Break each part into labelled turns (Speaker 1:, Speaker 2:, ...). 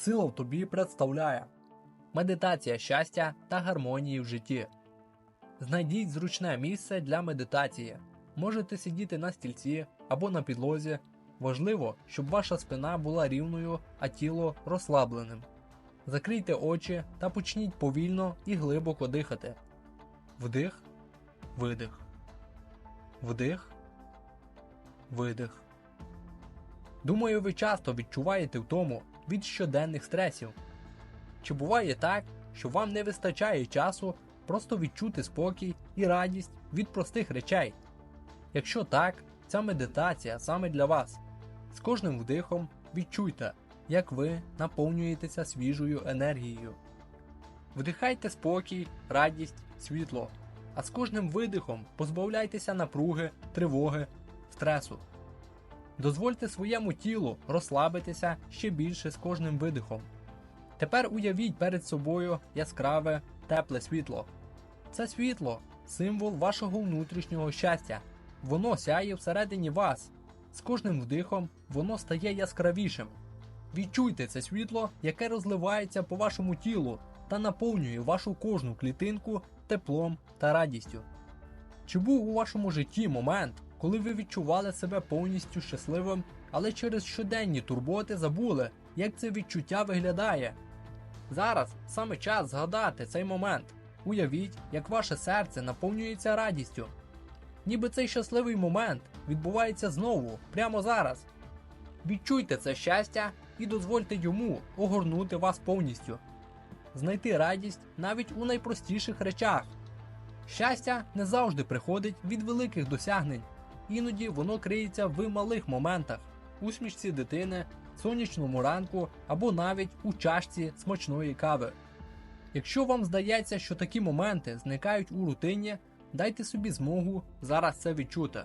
Speaker 1: Сила в тобі представляє медитація щастя та гармонії в житті. Знайдіть зручне місце для медитації. Можете сидіти на стільці або на підлозі. Важливо, щоб ваша спина була рівною, а тіло розслабленим. Закрийте очі та почніть повільно і глибоко дихати. Вдих, видих. Вдих, видих. Думаю, ви часто відчуваєте втому від щоденних стресів. Чи буває так, що вам не вистачає часу просто відчути спокій і радість від простих речей? Якщо так, ця медитація саме для вас. З кожним вдихом відчуйте, як ви наповнюєтеся свіжою енергією. Вдихайте спокій, радість, світло, а з кожним видихом позбавляйтеся напруги, тривоги, стресу. Дозвольте своєму тілу розслабитися ще більше з кожним видихом. Тепер уявіть перед собою яскраве, тепле світло. Це світло символ вашого внутрішнього щастя. Воно сяє всередині вас. З кожним вдихом воно стає яскравішим. Відчуйте це світло, яке розливається по вашому тілу та наповнює вашу кожну клітинку теплом та радістю. Чи був у вашому житті момент, коли ви відчували себе повністю щасливим, але через щоденні турботи забули, як це відчуття виглядає? Зараз саме час згадати цей момент. Уявіть, як ваше серце наповнюється радістю. Ніби цей щасливий момент відбувається знову, прямо зараз. Відчуйте це щастя і дозвольте йому огорнути вас повністю. Знайти радість навіть у найпростіших речах. Щастя не завжди приходить від великих досягнень, іноді воно криється в малих моментах, усмішці дитини, сонячному ранку або навіть у чашці смачної кави. Якщо вам здається, що такі моменти зникають у рутині, дайте собі змогу зараз це відчути.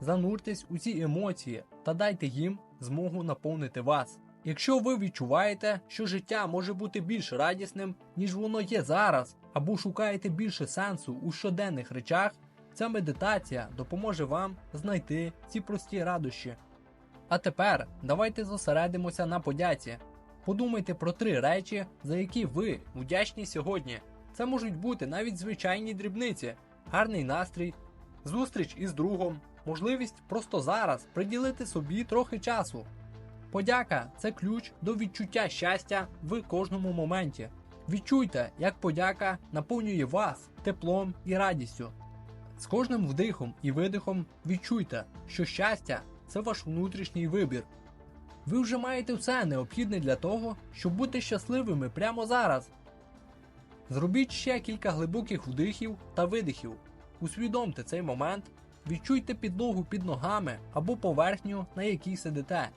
Speaker 1: Зануртесь у ці емоції та дайте їм змогу наповнити вас. Якщо ви відчуваєте, що життя може бути більш радісним, ніж воно є зараз, або шукаєте більше сенсу у щоденних речах, ця медитація допоможе вам знайти ці прості радощі. А тепер давайте зосередимося на подяці. Подумайте про три речі, за які ви вдячні сьогодні. Це можуть бути навіть звичайні дрібниці, гарний настрій, зустріч із другом, можливість просто зараз приділити собі трохи часу. Подяка це ключ до відчуття щастя в кожному моменті. Відчуйте, як подяка наповнює вас теплом і радістю. З кожним вдихом і видихом відчуйте, що щастя це ваш внутрішній вибір. Ви вже маєте все необхідне для того, щоб бути щасливими прямо зараз. Зробіть ще кілька глибоких вдихів та видихів. Усвідомте цей момент, відчуйте підлогу під ногами або поверхню, на якій сидите.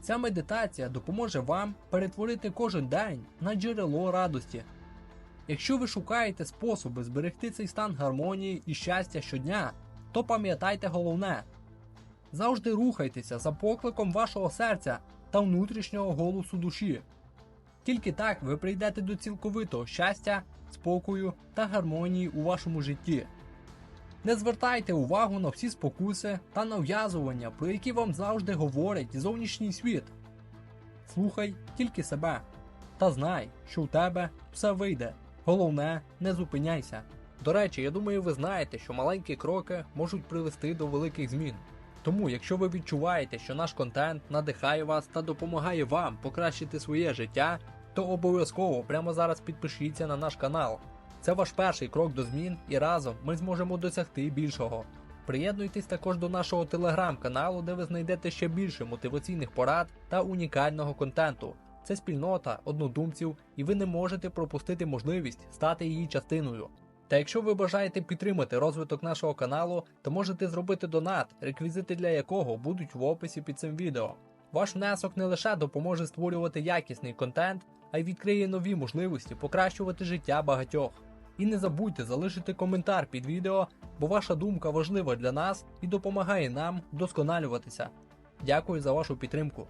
Speaker 1: Ця медитація допоможе вам перетворити кожен день на джерело радості. Якщо ви шукаєте способи зберегти цей стан гармонії і щастя щодня, то пам'ятайте головне: завжди рухайтеся за покликом вашого серця та внутрішнього голосу душі. Тільки так ви прийдете до цілковитого щастя, спокою та гармонії у вашому житті. Не звертайте увагу на всі спокуси та нав'язування, про які вам завжди говорить зовнішній світ. Слухай тільки себе та знай, що у тебе все вийде. Головне, не зупиняйся. До речі, я думаю, ви знаєте, що маленькі кроки можуть привести до великих змін. Тому, якщо ви відчуваєте, що наш контент надихає вас та допомагає вам покращити своє життя, то обов'язково прямо зараз підпишіться на наш канал. Це ваш перший крок до змін, і разом ми зможемо досягти більшого. Приєднуйтесь також до нашого телеграм-каналу, де ви знайдете ще більше мотиваційних порад та унікального контенту. Це спільнота однодумців, і ви не можете пропустити можливість стати її частиною. Та якщо ви бажаєте підтримати розвиток нашого каналу, то можете зробити донат, реквізити для якого будуть в описі під цим відео. Ваш внесок не лише допоможе створювати якісний контент, а й відкриє нові можливості покращувати життя багатьох. І не забудьте залишити коментар під відео, бо ваша думка важлива для нас і допомагає нам вдосконалюватися. Дякую за вашу підтримку.